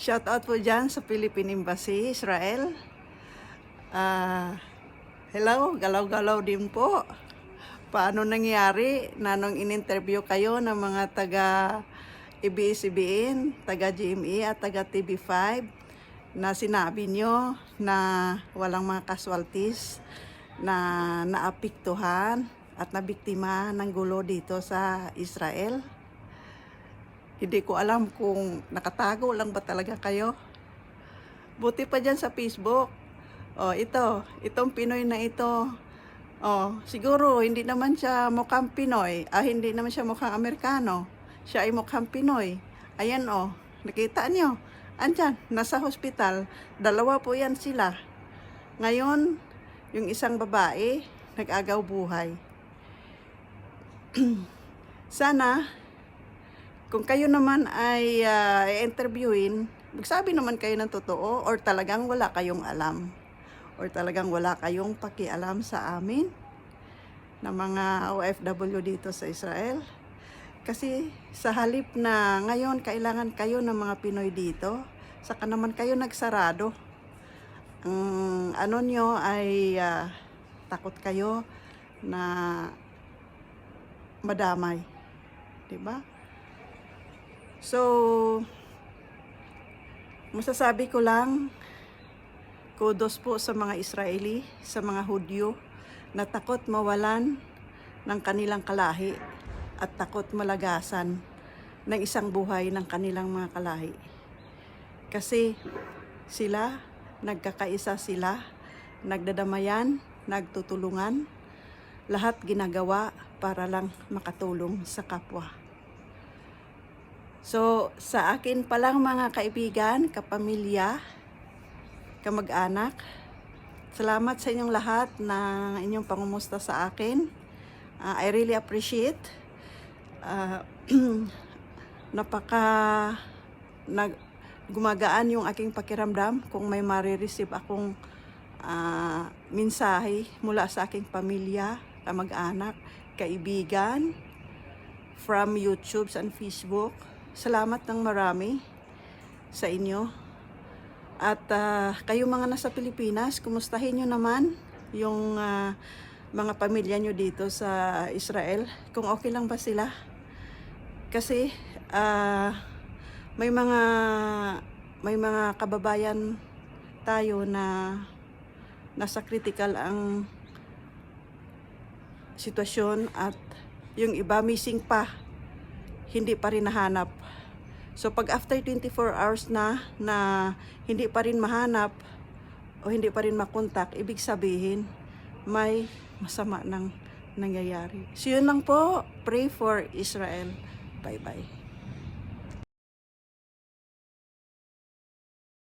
Shout out po dyan sa Philippine Embassy, Israel. Ah, hello, galaw-galaw din po. Paano nangyari na nung in-interview kayo ng mga taga ABS-CBN, taga GME at taga TV5 na sinabi nyo na walang mga casualties na naapiktuhan at nabiktima ng gulo dito sa Israel? Hindi ko alam kung nakatago lang ba talaga kayo. Buti pa dyan sa Facebook. Oh, ito, itong Pinoy na ito. Oh, siguro hindi naman siya mukhang Pinoy, ah hindi naman siya mukhang Amerikano. Siya ay mukhang Pinoy. Ayan oh, nakita niyo. Andyan, nasa hospital. Dalawa po yan sila. Ngayon, yung isang babae, nag-agaw buhay. Sana, kung kayo naman ay ah, interviewin, magsabi naman kayo ng totoo or talagang wala kayong alam or talagang wala kayong pakialam sa amin na mga OFW dito sa Israel. Kasi sa halip na ngayon kailangan kayo ng mga Pinoy dito, saka naman kayo nagsarado. Ang ano nyo ay ah, takot kayo na madamay. 'Di ba? So, masasabi ko lang, kudos po sa mga Israeli, sa mga Hudyo, na takot mawalan ng kanilang kalahi at takot malagasan ng isang buhay ng kanilang mga kalahi. Kasi sila, nagkakaisa sila, nagdadamayan, nagtutulungan, lahat ginagawa para lang makatulong sa kapwa. So, sa akin palang mga kaibigan, kapamilya, kamag-anak, salamat sa inyong lahat na inyong pangumusta sa akin. Ah, I really appreciate. Ah, napaka nag gumagaan yung aking pakiramdam kung may marireceive akong ah, mensahe mula sa aking pamilya, kamag-anak, kaibigan, from YouTube and Facebook. Salamat ng marami sa inyo. At ah, kayo mga nasa Pilipinas, kumustahin nyo naman yung ah, mga pamilya nyo dito sa Israel. Kung okay lang ba sila. Kasi ah, may mga may mga kababayan tayo na nasa critical ang sitwasyon at yung iba missing pa hindi pa rin nahanap. So pag after 24 hours na na hindi pa rin mahanap o hindi pa rin makontak, ibig sabihin may masama nang nangyayari. So yun lang po, pray for Israel. Bye-bye.